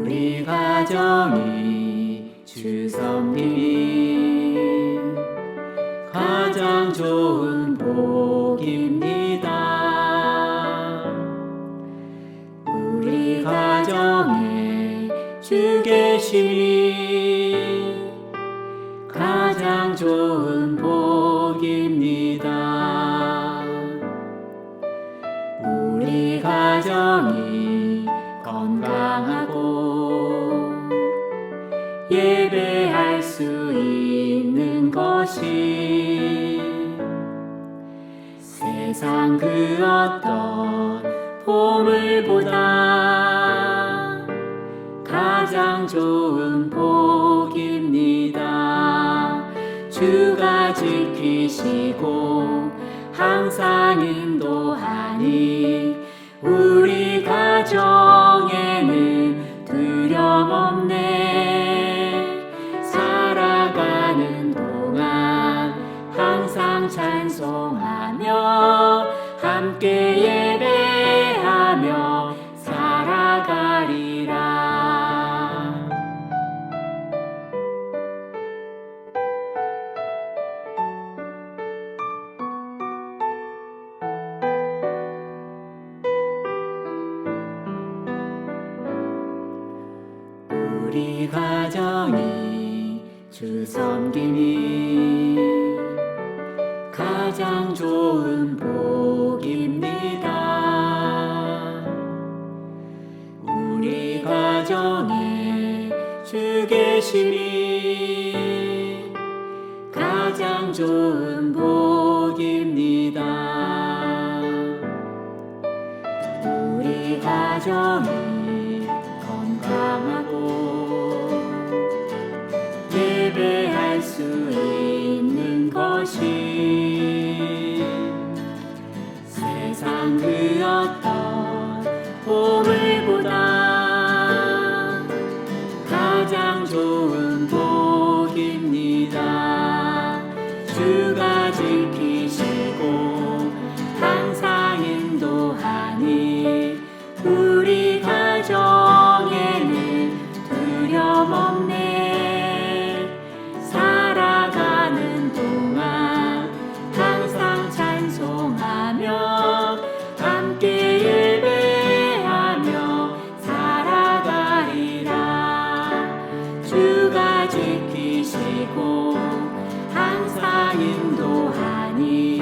우리 가정이 주 섬김이 가장 좋은 복입니다. 우리 가정에 주 계심이 가장 좋은 복입니다. 우리 가정이 세상 그 어떤 보물보다 가장 좋은 복입니다. 주가 지키시고 항상 인도하니 우리 가정 함께 예배하며 살아가리라. 우리 가정이 주 섬김이 가장 좋은 복 가정에 주 계심이 가장 좋은 복입니다. 우리 가정이 건강하고 예배할 수 주가 지키시고 항상 인도하니 우리 가정에는 두려움 없네. 살아가는 동안 항상 찬송하며 함께 예배하며 살아가리라. 주가 지키시고 항상 인도하니.